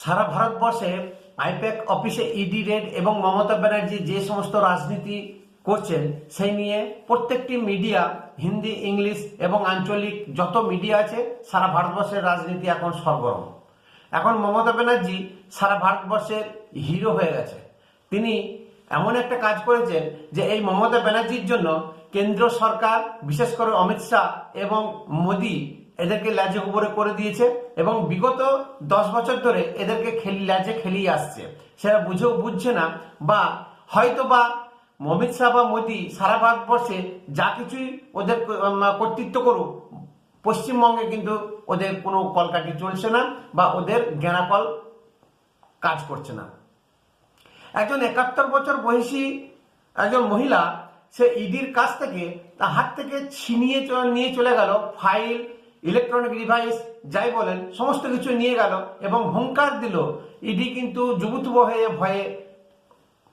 সারা ভারতবর্ষে আইপ্যাক অফিসে ED red এবং মমতা ব্যানার্জি যে সমস্ত রাজনীতি করছেন, সেই নিয়ে প্রত্যেকটি মিডিয়া, হিন্দি, ইংলিশ এবং আঞ্চলিক যত মিডিয়া আছে, সারা ভারতবর্ষের রাজনীতি এখন সরগরম। এখন মমতা ব্যানার্জি সারা ভারতবর্ষের হিরো হয়ে গেছে। তিনি এমন একটা কাজ করেছেন যে এই মমতা ব্যানার্জির জন্য কেন্দ্র সরকার, বিশেষ করে অমিত শাহ এবং মোদী এদেরকে ল্যাজে উপরে করে দিয়েছে এবং বিগত দশ বছর ধরে এদেরকে খেলি ল্যাজে খেলিয়ে আসছে। সেটা বুঝেও বুঝছে না বা হয়তো বা অমিত শাহ বা মোদী সারা ভারতবর্ষে যা কিছুই ওদের কর্তৃত্ব করুক, পশ্চিমবঙ্গে কিন্তু ওদের কোনো কলকাঠি চলছে না বা ওদের জ্ঞানাকল কাজ করছে না। একজন একাত্তর বছর বয়সী একজন মহিলা, সে ইডির কাছ থেকে তার হাত থেকে ছিনিয়ে নিয়ে চলে গেল ফাইল ইলেকট্রনিক ডিভাইস যাই বলেন, সমস্ত কিছু নিয়ে গেল এবং হুঙ্কার দিল ইডি কিন্তু যুবতুব হয়ে ভয়ে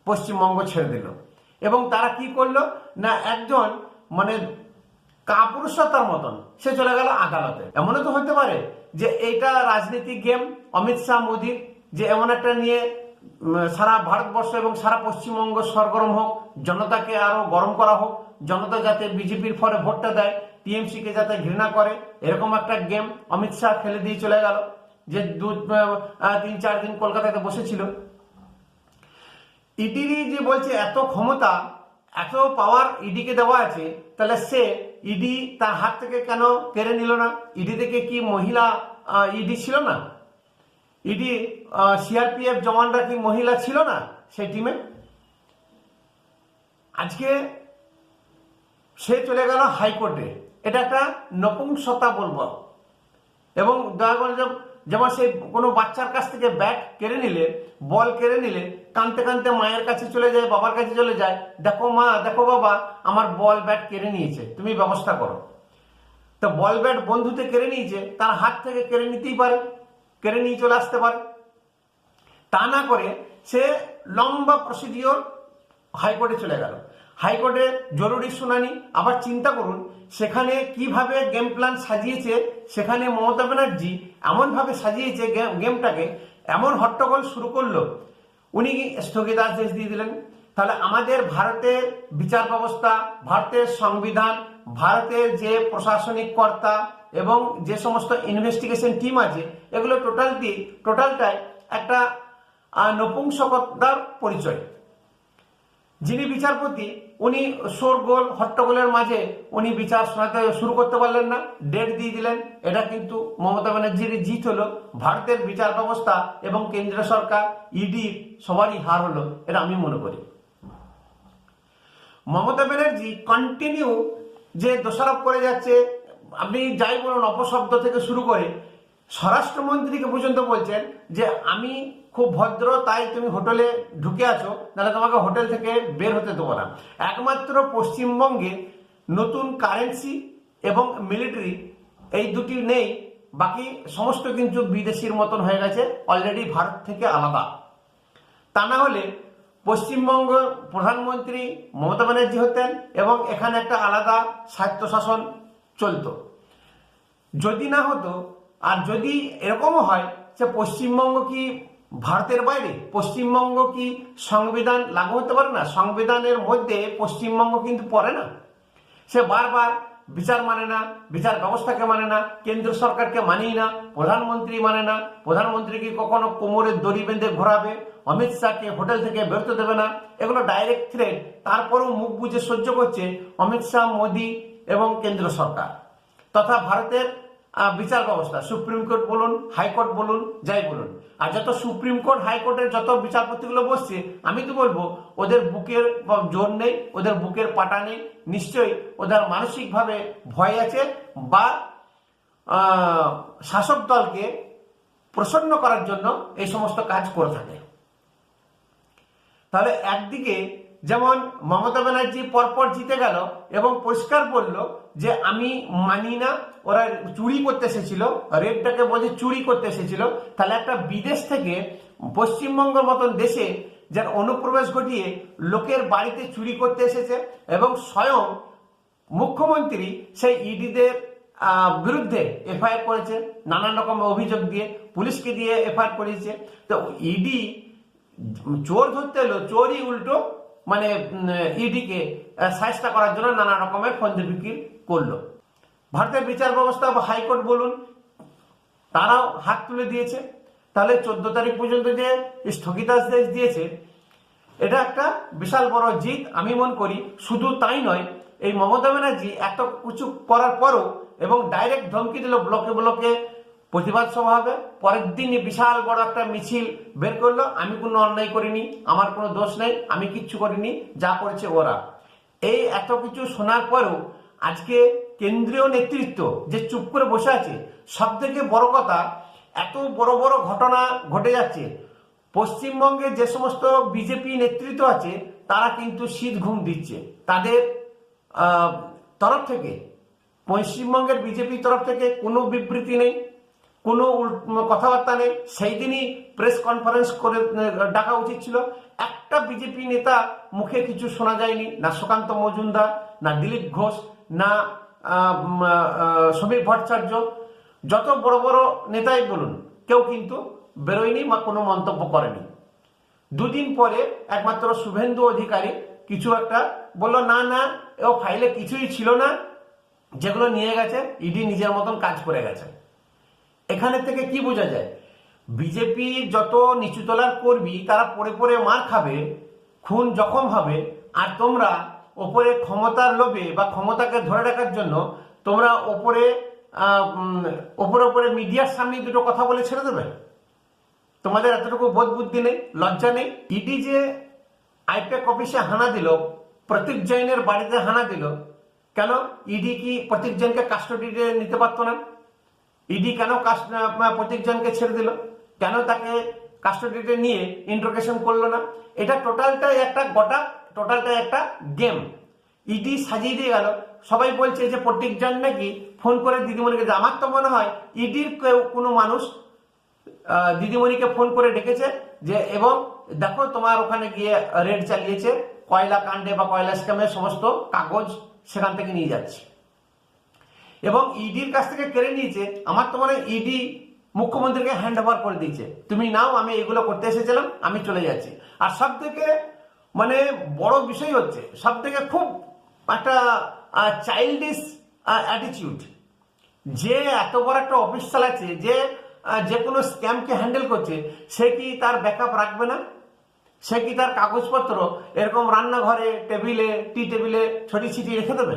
পশ্চিমবঙ্গ ছেড়ে দিল। এবং তারা কি করল? না, একজন মানে কাপুরুষতার মতন সে চলে গেল আদালতে। এমনও তো হতে পারে যে এইটা রাজনীতি গেম, অমিত শাহ মোদীর যে এমন একটা নিয়ে সারা ভারতবর্ষ এবং সারা পশ্চিমবঙ্গ সরগরম হোক, জনতাকে আরও গরম করা হোক, জনতা যাতে বিজেপির ফলে ভোটটা দেয় টিএমসি কে যাতে ঘৃণা করে, এরকম একটা গেম অমিত শাহ খেলে দিয়ে চলে গেল, যে দু তিন, চার দিন কলকাতাতে বসেছিল। ইডিরই যে বলছে এত ক্ষমতা, এত পাওয়ার ইডিকে দেওয়া আছে, তাহলে সে ইডি তার হাত থেকে কেন কেড়ে নিল না? ইডি থেকে কি মহিলা ইডি ছিল না? ইডি সিআরপিএফ জওয়ানরা কি মহিলা ছিল না সেই টিমে আজকে সে চলে গেল হাইকোর্টে। এটা একটা নপুংসতা বলব। এবং দয়া করে যেমন সে কোনো বাচ্চার কাছ থেকে ব্যাট কেড়ে নিলে, বল কেড়ে নিলে, কানতে কানতে মায়ের কাছে চলে যায়, বাবার কাছে চলে যায়, দেখো মা, দেখো বাবা, আমার বল ব্যাট কেড়ে নিয়েছে, তুমি ব্যবস্থা করো। তো বল ব্যাট বন্ধুতে কেড়ে নিয়েছে, তার হাত থেকে কেড়ে নিতেই পারে, কেড়ে নিয়ে চলে আসতে পারে। তা না করে সে লম্বা প্রসিডিওর হাইকোর্টে চলে গেল। হাইকোর্টে জরুরি শুনানি। আবার চিন্তা করুন, সেখানে কীভাবে গেম প্ল্যান সাজিয়েছে, সেখানে মমতা ব্যানার্জি এমনভাবে সাজিয়েছে গেমটাকে এমন হট্টগোল শুরু করল। উনি স্থগিতাদেশ দিয়ে দিলেন। তাহলে আমাদের ভারতের বিচার ব্যবস্থা, ভারতের সংবিধান, ভারতের যে প্রশাসনিক কর্তা এবং যে সমস্ত ইনভেস্টিগেশন টিম আছে, এগুলো টোটালটি টোটালটাই একটা নপুংসকতার পরিচয়। যিনি বিচারপতি, উনি শোরগোল হট্টগোলের মাঝে উনি বিচার শোনাতে শুরু করতে পারলেন না, ডেট দিয়ে দিলেন। এটা কিন্তু মমতা ব্যানার্জির জিত হলো, ভারতের বিচার ব্যবস্থা এবং কেন্দ্র সরকার ইডি সবারই হার হলো, এটা আমি মনে করি। মমতা ব্যানার্জি কন্টিনিউ যে দোষারোপ করে যাচ্ছে, আপনি যাই বলুন, অপশব্দ থেকে শুরু করে, স্বরাষ্ট্রমন্ত্রীকে পর্যন্ত বলছেন যে আমি খুব ভদ্র, তাই তুমি হোটেলে ঢুকে আছো তাহলে তোমাকে হোটেল থেকে বের হতে দেবো না। একমাত্র পশ্চিমবঙ্গে নতুন কারেন্সি এবং মিলিটারি এই দুটি নেই, বাকি সমস্ত কিন্তু বিদেশির মতন হয়ে গেছে অলরেডি ভারত থেকে আলাদা। তা না হলে পশ্চিমবঙ্গ প্রধানমন্ত্রী মমতা ব্যানার্জি হতেন এবং এখানে একটা আলাদা স্বায়ত্তশাসন চলতো। যদি না হতো, আর যদি এরকমও হয় যে পশ্চিমবঙ্গ কি ভারতের বাইরে পশ্চিমবঙ্গ কি সংবিধান লাগু হতে পারে না? সংবিধানের মধ্যে পশ্চিমবঙ্গ কিন্তু পড়ে না। সে বারবার বিচার মানে না, বিচার ব্যবস্থাকে মানে না, কেন্দ্র সরকারকে মানেই না, প্রধানমন্ত্রী মানে না, প্রধানমন্ত্রী কি কখনো কোমরের দড়ি বেঁধে ঘোরাবে, অমিত শাহকে হোটেল থেকে বেরোতে দেবে না? এগুলো ডাইরেক্ট থ্রেট তারপরেও মুখ বুঝে সহ্য করছে অমিত শাহ, মোদী এবং কেন্দ্র সরকার। তথা ভারতের বিচার ব্যবস্থা, সুপ্রিম কোর্ট বলুন হাইকোর্ট বলুন, যাই বলুন। আর যত সুপ্রিম কোর্ট হাইকোর্টের যত বিচারপতিগুলো বসছে, আমি তো বলব, ওদের বুকের জোর নেই, ওদের বুকের পাটা নেই। নিশ্চয়ই ওদের মানসিকভাবে ভয় আছে বা শাসক দলকে প্রসন্ন করার জন্য এই সমস্ত কাজ করে থাকে। তাহলে একদিকে যেমন মমতা ব্যানার্জি পরপর জিতে গেল এবং পরিষ্কার বলল যে আমি মানি না, ওরা চুরি করতে এসেছিল রেডটাকে বলছে চুরি করতে এসেছিল, তাহলে একটা বিদেশ থেকে পশ্চিমবঙ্গের মতন দেশে যার অনুপ্রবেশ ঘটিয়ে লোকের বাড়িতে চুরি করতে এসেছে এবং স্বয়ং মুখ্যমন্ত্রী সেই ইডিদের বিরুদ্ধে এফআইআর করেছে, নানান রকম অভিযোগ দিয়ে, পুলিশকে দিয়ে এফআইআর করেছে। তো ইডি চোর ধরতে এলো, চোরই উল্টো মানে ইডিকে সাহায্য করার জন্য নানা রকমের ফন্দি বিক্রি করল। ভারতের বিচার ব্যবস্থা বা হাইকোর্ট বলুন, তারাও হাত তুলে দিয়েছে। তাহলে চোদ্দ তারিখ পর্যন্ত যে স্থগিতাদেশ দিয়েছে, এটা একটা বিশাল বড় জিত, আমি মনে করি। শুধু তাই নয়, এই মমতা ব্যানার্জি এত কিছু করার পরও এবং ডাইরেক্ট ধমকি দিল ব্লকে ব্লকে প্রতিবাদ সভা হবে। পরের দিনই বিশাল বড় একটা মিছিল বের করল। আমি কোনো অন্যায় করিনি, আমার কোনো দোষ নেই, আমি কিচ্ছু করিনি, যা করেছে ওরা। এই এত কিছু শোনার পরেও আজকে কেন্দ্রীয় নেতৃত্ব যে চুপ করে বসে আছে সব থেকে বড় কথা, এত বড় বড় ঘটনা ঘটে যাচ্ছে। পশ্চিমবঙ্গে যে সমস্ত বিজেপি নেতৃত্ব আছে, তারা কিন্তু শীত ঘুম দিচ্ছে। তাদের তরফ থেকে, পশ্চিমবঙ্গের বিজেপি তরফ থেকে কোনো বিবৃতি নেই। কোনো কথাবার্তা নেই। সেই দিনই প্রেস কনফারেন্স করে ডাকা উচিত ছিল। একটা বিজেপি নেতা মুখে কিছু শোনা যায়নি। না সুকান্ত মজুমদার, না দিলীপ ঘোষ, না সমীর ভট্টাচার্য। যত বড় বড় নেতাই বলুন, কেউ কিন্তু বেরোয়নি বা কোনো মন্তব্য করেনি। দুদিন পরে একমাত্র শুভেন্দু অধিকারী কিছু একটা বলল, না না ও ফাইলে কিছুই ছিল না। যেগুলো নিয়ে গেছে, ইডি নিজের মতন কাজ করে গেছে। এখানে থেকে কি বোঝা যায়? বিজেপি যত নিচুতলার কর্মী, তারা পরে পরে মার খাবে, খুন জখম হবে। আর তোমরা ওপরে ক্ষমতার লোভে বা ক্ষমতাকে ধরে রাখার জন্য তোমরা ওপরে ওপরে ওপরে মিডিয়ার সামনে দুটো কথা বলে ছেড়ে দেবে। তোমাদের এতটুকু বোধ বুদ্ধি নেই, লজ্জা নেই? ইডি যে আইপ্যাক অফিসে হানা দিল, প্রতীক জৈনের বাড়িতে হানা দিল, কেন ইডি কি প্রতীক জৈনকে কাস্টডিতে নিতে পারতো না? ইডি কেন আহ, ছেড়ে দিল? কেন তাকে কাস্টডিতে নিয়ে ইন্ট্রোগেশন করল না? এটা টোটালটাই একটা গোটা টোটালটাই একটা গেম ইডি সাজিয়ে দিয়ে গেল। সবাই বলছে যে প্রতীক জৈন নাকি ফোন করে দিদিমণিকে আমার তো মনে হয় ইডির কেউ কোনো মানুষ দিদিমণিকে ফোন করে ডেকেছে যে এবং দেখো তোমার ওখানে গিয়ে রেড চালিয়েছে কয়লা কাণ্ডে বা কয়লা স্ক্যামের সমস্ত কাগজ সেখান থেকে নিয়ে যাচ্ছে। এবং ইডির কাছ থেকে কেড়ে নিয়েছে, আমার তো মনে ইডি মুখ্যমন্ত্রীকে হ্যান্ড ওভার করে দিয়েছে। তুমি নাও, আমি এগুলো করতে এসেছিলাম, আমি চলে যাচ্ছি। আর সব থেকে মানে বড় বিষয় হচ্ছে সব থেকে খুব একটা চাইল্ডিশ অ্যাটিটিউড যে এত বড় একটা অফিস চালাচ্ছে যে যে কোনো স্ক্যামকে হ্যান্ডেল করছে, সে কি তার ব্যাকআপ রাখবে না? সে কি তার কাগজপত্র এরকম রান্নাঘরে টেবিলে টি টেবিলে ছড়িয়ে ছিটি রেখে দেবে?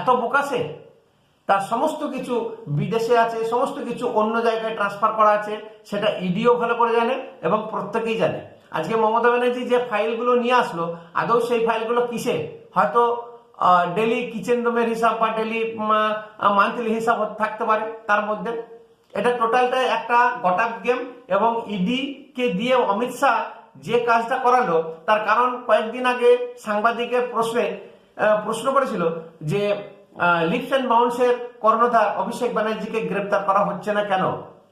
এত বোকা সে? তার সমস্ত কিছু বিদেশে আছে, সমস্ত কিছু অন্য জায়গায় ট্রান্সফার করা আছে, সেটা ইডিও ভালো করে জানে এবং প্রত্যেকেই জানে। আজকে মমতা ব্যানার্জি যে ফাইলগুলো নিয়ে আসলো, আদৌ সেই ফাইলগুলো কিসে? হয়তো ডেলি কিচেন রুমের হিসাব বা ডেলি মান্থলি হিসাব থাকতে পারে তার মধ্যে। এটা টোটালটাই একটা গটাপ গেম এবং ইডি কে দিয়ে অমিত শাহ যে কাজটা করালো, তার কারণ কয়েকদিন আগে সাংবাদিকের প্রশ্নে প্রশ্ন করেছিল যে লিপস অ্যান্ড বাউন্সের কর্ণধার অভিষেক ব্যানার্জিকে গ্রেপ্তার করা হচ্ছে না কেন?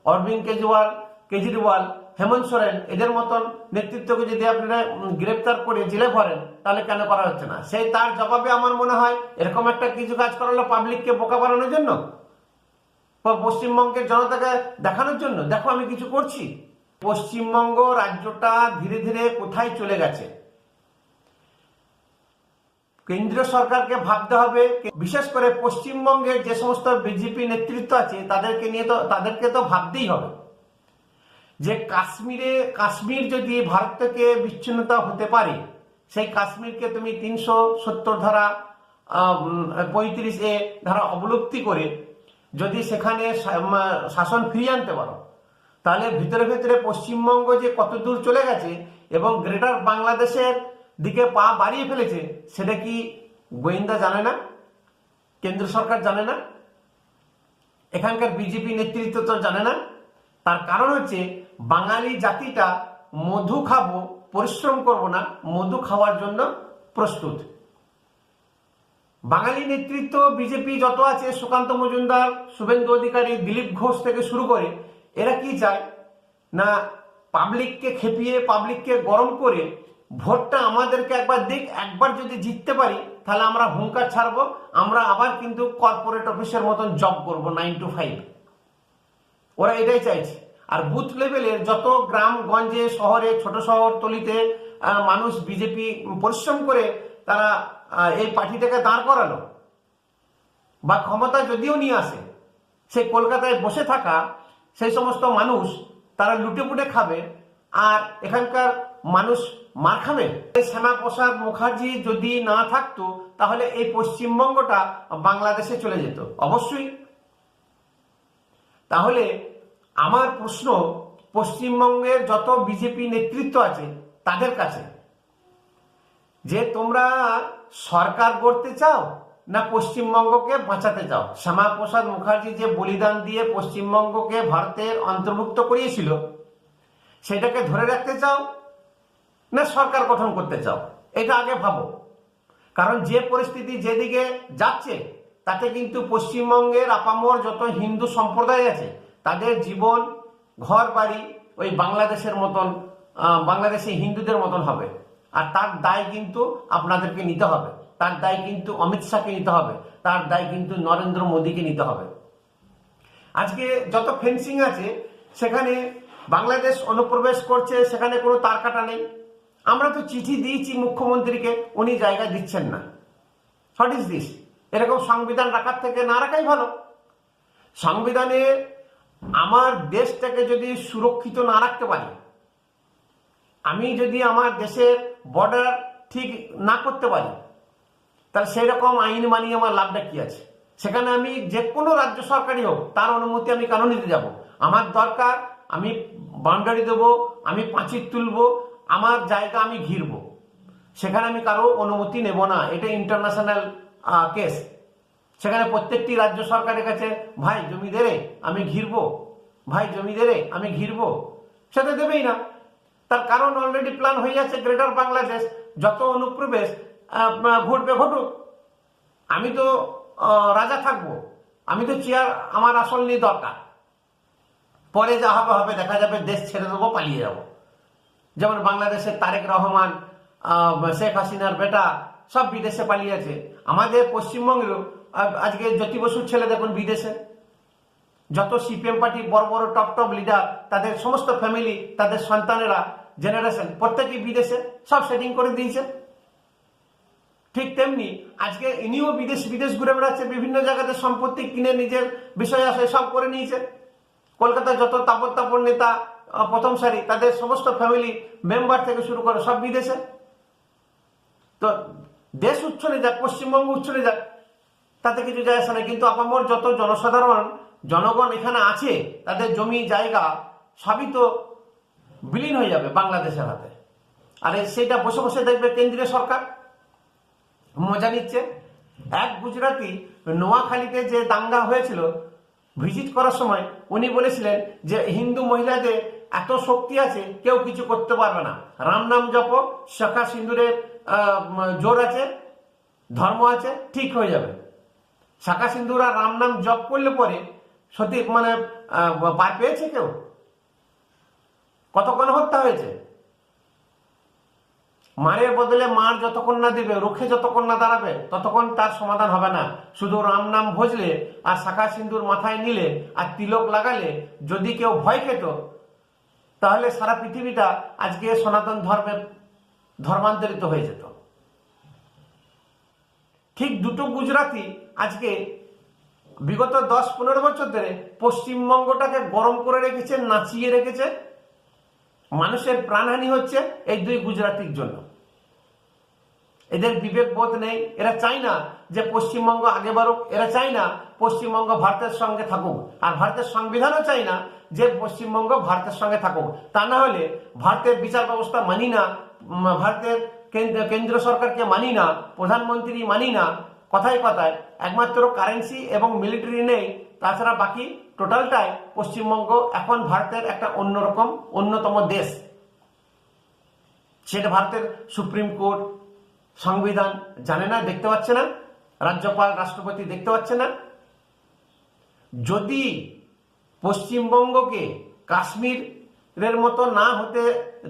অরবিন্দ কেজরিওয়াল কেজরিওয়াল, হেমন্ত সোরেন, এদের মতন নেতৃত্বকে যদি আপনারা গ্রেপ্তার করে জেলে ভরেন, তাহলে কেন করা হচ্ছে না? সেই তার জবাবে আমার মনে হয় এরকম একটা কিছু কাজ করালো পাবলিককে বোকা বানানোর জন্য? পশ্চিমবঙ্গের জনতাকে দেখানোর জন্য? দেখো আমি কিছু করছি। পশ্চিমবঙ্গ রাজ্যটা ধীরে ধীরে কোথায় চলে গেছে? কেন্দ্রীয় সরকারকে ভাবতে হবে বিশেষ করে পশ্চিমবঙ্গে যে সমস্ত বিজেপি নেতৃত্ব আছে, তাদেরকে নিয়ে তো, তাদেরকে তো ভাবতেই হবে। যে কাশ্মীরে, কাশ্মীর যদি ভারত থেকে বিচ্ছিন্নতা হতে পারে, সেই কাশ্মীরকে তুমি তিনশো সত্তর ধারা পঁয়ত্রিশ এ ধারা অবলুপ্তি করে যদি সেখানে শাসন ফিরিয়ে আনতে পারো, তাহলে ভিতরে ভিতরে পশ্চিমবঙ্গ যে কত দূর চলে গেছে এবং গ্রেটার বাংলাদেশের দিকে পা বাড়িয়ে ফেলেছে, সেটা কি গোয়েন্দা জানে না? কেন্দ্র সরকার জানে না? এখানকার বিজেপি নেতৃত্ব তো জানে না? তার কারণ হচ্ছে, বাঙালি জাতিটা মধু খাব, পরিশ্রম করব না, মধু খাওয়ার জন্য প্রস্তুত। বাঙালি নেতৃত্ব, বিজেপি যত আছে, সুকান্ত মজুমদার, শুভেন্দু অধিকারী, দিলীপ ঘোষ থেকে শুরু করে, এরা কি চায়? না পাবলিককে খেপিয়ে পাবলিককে গরম করে ভোটটা আমাদেরকে একবার দিক, একবার যদি জিততে পারি, তাহলে আমরা হুঙ্কার ছাড়বো, আমরা আবার কিন্তু কর্পোরেট অফিসের মতন জব করব নাইন টু ফাইভ ওরা এটাই চাইছে। আর বুথ লেভেলের যত গ্রাম গঞ্জে শহরে, ছোট শহর তলিতে মানুষ বিজেপি পরিশ্রম করে, তারা এই পার্টিটাকে দাঁড় করালো। বা ক্ষমতা যদিও নিয়ে আসে, সে কলকাতায় বসে থাকা, সেই সমস্ত মানুষ, তারা লুটে পুটে খাবে, আর এখানকার মানুষ মার খাবে? শ্যামাপ্রসাদ মুখার্জি যদি না থাকতো, তাহলে এই পশ্চিমবঙ্গটা বাংলাদেশে চলে যেত। অবশ্যই। তাহলে আমার প্রশ্ন, পশ্চিমবঙ্গের যত বিজেপি নেতৃত্ব আছে, তাদের কাছে, যে তোমরা সরকার করতে চাও না পশ্চিমবঙ্গকে বাঁচাতে চাও? শ্যামাপ্রসাদ মুখার্জি যে বলিদান দিয়ে পশ্চিমবঙ্গকে ভারতের অন্তর্ভুক্ত করিয়েছিল, সেটাকে ধরে রাখতে চাও? না সরকার গঠন করতে চাও, এটা আগে ভাবো। কারণ যে পরিস্থিতি যেদিকে যাচ্ছে, তাতে কিন্তু পশ্চিমবঙ্গের আপামর যত হিন্দু সম্প্রদায় আছে, তাদের জীবন, ঘর বাড়ি ওই বাংলাদেশের মতন বাংলাদেশি হিন্দুদের মতন হবে। আর তার দায় কিন্তু আপনাদেরকে নিতে হবে। তার দায় কিন্তু অমিত শাহকে নিতে হবে। তার দায় কিন্তু নরেন্দ্র মোদীকে নিতে হবে। আজকে যত ফেন্সিং আছে, সেখানে বাংলাদেশ অনুপ্রবেশ করছে, সেখানে কোনো তার কাটা নেই। আমরা তো চিঠি দিয়েছি মুখ্যমন্ত্রীকে, উনি জায়গা দিচ্ছেন না। হোয়াট ইজ দিস এরকম সংবিধান রাখার থেকে না রাখাই ভালো। সংবিধানে আমার দেশটাকে যদি সুরক্ষিত না রাখতে পারি, আমি যদি আমার দেশের বর্ডার ঠিক না করতে পারি, তাহলে সেই রকম আইন মানিয়ে আমার লাভটা কি আছে? সেখানে আমি যে কোনো রাজ্য সরকারই হোক, তার অনুমতি আমি কেন নিতে যাব। আমার দরকার, আমি বাউন্ডারি দেবো, আমি পাঁচির তুলবো আমার জায়গা আমি ঘিরবো। সেখানে আমি কারও অনুমতি নেব না। এটা ইন্টারন্যাশনাল কেস সেখানে প্রত্যেকটি রাজ্য সরকারের কাছে, ভাই জমি দে রে আমি ঘিরবো। ভাই জমি দে রে আমি ঘিরব। সেটা দেবেই না। তার কারণ অলরেডি প্ল্যান হয়ে যাচ্ছে গ্রেটার বাংলাদেশ যত অনুপ্রবেশ ঘটবে, ঘটুক। আমি তো রাজা থাকব। আমি তো চেয়ার আমার আসল নিয়ে দরকার। পরে যা হবে হবে। দেখা যাবে দেশ ছেড়ে দেবো, পালিয়ে যাব। যেমন বাংলাদেশের তারেক রহমান শেখ হাসিনার বেটা, সব বিদেশে পালিয়েছে। আমাদের পশ্চিমবঙ্গেরও আজকে জ্যোতি বসুর ছেলে দেখুন বিদেশে। যত সিপিএম পার্টি বড় বড় টপ টপ লিডার, তাদের সমস্ত ফ্যামিলি তাদের সন্তানেরা জেনারেশন প্রত্যেকেই বিদেশে, সব সেটিং করে দিয়েছে। ঠিক তেমনি আজকে ইনিও বিদেশ বিদেশ ঘুরে বেড়াচ্ছে, বিভিন্ন জায়গাতে সম্পত্তি কিনে নিজের বিষয় আসে সব করে নিয়েছে। কলকাতার যত তাপর তাপর নেতা প্রথম সারি, তাদের সমস্ত ফ্যামিলি মেম্বার থেকে শুরু করে সব বিদেশে। তো দেশ উচ্ছলে যাক, পশ্চিমবঙ্গ উচ্ছলে যাক, তাতে কিছু যায় আসে না। কিন্তু আপামর যত জনসাধারণ, জনগণ এখানে আছে, তাদের জমি, জায়গা, সবই তো বিলীন হয়ে যাবে বাংলাদেশের হাতে। আর সেটা বসে বসে দেখবে কেন্দ্রীয় সরকার। মজা নিচ্ছে। এক গুজরাটি নোয়াখালীতে যে দাঙ্গা হয়েছিল ভিজিট করার সময় উনি বলেছিলেন যে হিন্দু মহিলাদের এত শক্তি আছে, কেউ কিছু করতে পারবে না। রাম নাম জপ, শাখা সিন্দুরের জোর আছে, ধর্ম আছে, ঠিক হয়ে যাবে। শাখা সিন্দুর আর রাম নাম জপ করলে পরে সত্যি মানে পার পেয়েছে কেউ? কতক্ষণ হত্যা হয়েছে? মারের বদলে মার যতক্ষণ না দিবে, রুখে যতক্ষণ না দাঁড়াবে, ততক্ষণ তার সমাধান হবে না। শুধু রাম নাম ভজলে আর শাখা সিন্দুর মাথায় নিলে আর তিলক লাগালে যদি কেউ ভয় খেত তাহলে সারা পৃথিবীটা আজকে সনাতন ধর্মে ধর্মান্তরিত হয়ে যেত। ঠিক দুটো গুজরাতি আজকে বিগত দশ পনেরো বছর ধরে পশ্চিমবঙ্গটাকে গরম করে রেখেছে, নাচিয়ে রেখেছে। মানুষের প্রাণহানি হচ্ছে এই দুই গুজরাটির জন্য। এদের বিবেক বোধ নেই। এরা চায় না যে পশ্চিমবঙ্গ আগে বাড়ুক। এরা চায় না পশ্চিমবঙ্গ ভারতের সঙ্গে থাকুক। আর ভারতের সংবিধানও চায় না যে পশ্চিমবঙ্গ ভারতের সঙ্গে থাকুক। তা না হলে ভারতের বিচার ব্যবস্থা মানি না ভারতের কেন্দ্র- সরকারকে মানি না, প্রধানমন্ত্রী মানি না, কথায় কথায়। একমাত্র কারেন্সি এবং মিলিটারি নেই, তাছাড়া বাকি টোটালটাই পশ্চিমবঙ্গ এখন ভারতের একটা অন্যরকম, অন্যতম দেশ। সেটা ভারতের সুপ্রিম কোর্ট সংবিধান জানে না, দেখতে পাচ্ছে না, রাজ্যপাল, রাষ্ট্রপতি দেখতে পাচ্ছে না। যদি পশ্চিমবঙ্গকে কাশ্মীরের মতো না হতে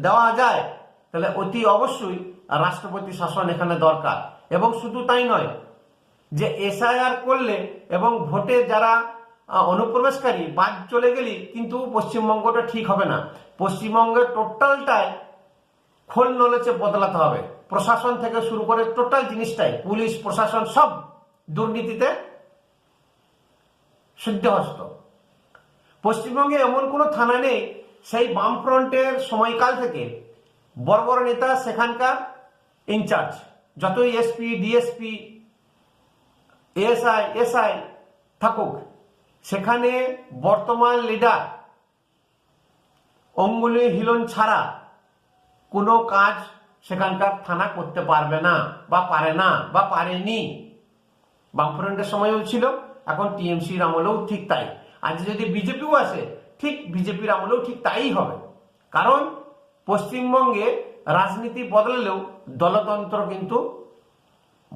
দেওয়া যায়, তাহলে অতি অবশ্যই রাষ্ট্রপতি শাসন এখানে দরকার। এবং শুধু তাই নয়, যে এসআইআর করলে এবং ভোটে যারা অনুপ্রবেশকারী, বাদ চলে গেলি, কিন্তু পশ্চিমবঙ্গটা ঠিক হবে না। পশ্চিমবঙ্গের টোটালটাই খোল নলেচে বদলাতে হবে। প্রশাসন থেকে শুরু করে টোটাল জিনিসটাই, পুলিশ, প্রশাসন সব দুর্নীতিতে সিদ্ধহস্ত। পশ্চিমবঙ্গে এমন কোনো থানা নেই, সেই বামফ্রন্টের সময়কাল থেকে বড় বড় নেতা সেখানকার ইনচার্জ, যতই এসপি, ডিএসপি, এএসআই, এসআই থাকুক, সেখানে বর্তমান লিডার অঙ্গুলি হিলন ছাড়া কোনো কাজ সেখানকার থানা করতে পারবে না বা পারে না বা পারেনি। বামফ্রন্টের সময়ও ছিল, এখন টিএমসির আমলেও ঠিক তাই। আজ যদি বিজেপিও আসে, ঠিক বিজেপির আমলেও ঠিক তাই হবে। কারণ পশ্চিমবঙ্গে রাজনীতি বদলালেও দলতন্ত্র কিন্তু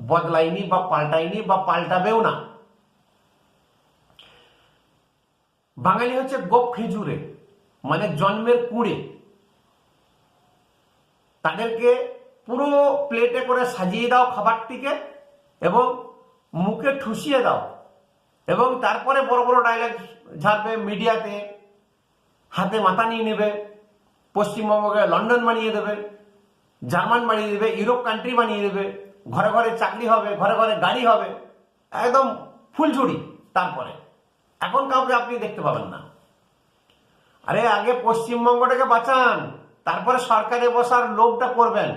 বদলায়নি বা পাল্টায়নি বা পাল্টাবেও না। বাঙালি হচ্ছে গোপ খেজুরে মানে জন্মের কুড়ে। তাদেরকে পুরো প্লেটে করে সাজিয়ে দাও খাবারটিকে এবং মুখে ঠুসিয়ে দাও। এবং তারপরে বড় বড় ডায়লগ ঝাড়বে মিডিয়াতে হাতে মাথা নিয়ে নেবে পশ্চিমবঙ্গকে লন্ডন বানিয়ে দেবে, জার্মান বানিয়ে দেবে, ইউরোপ কান্ট্রি বানিয়ে দেবে, ঘরে ঘরে চাকরি হবে, ঘরে ঘরে গাড়ি হবে, একদম ফুলঝুড়ি তারপরে। এখন কাউকে আপনি দেখতে পাবেন না। আরে আগে পশ্চিমবঙ্গটাকে বাঁচান, তারপরে সরকারে বসার লোকটা করবেন।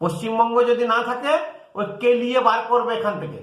পশ্চিমবঙ্গ যদি না থাকে, ওই কে নিয়ে বার করবে এখান থেকে?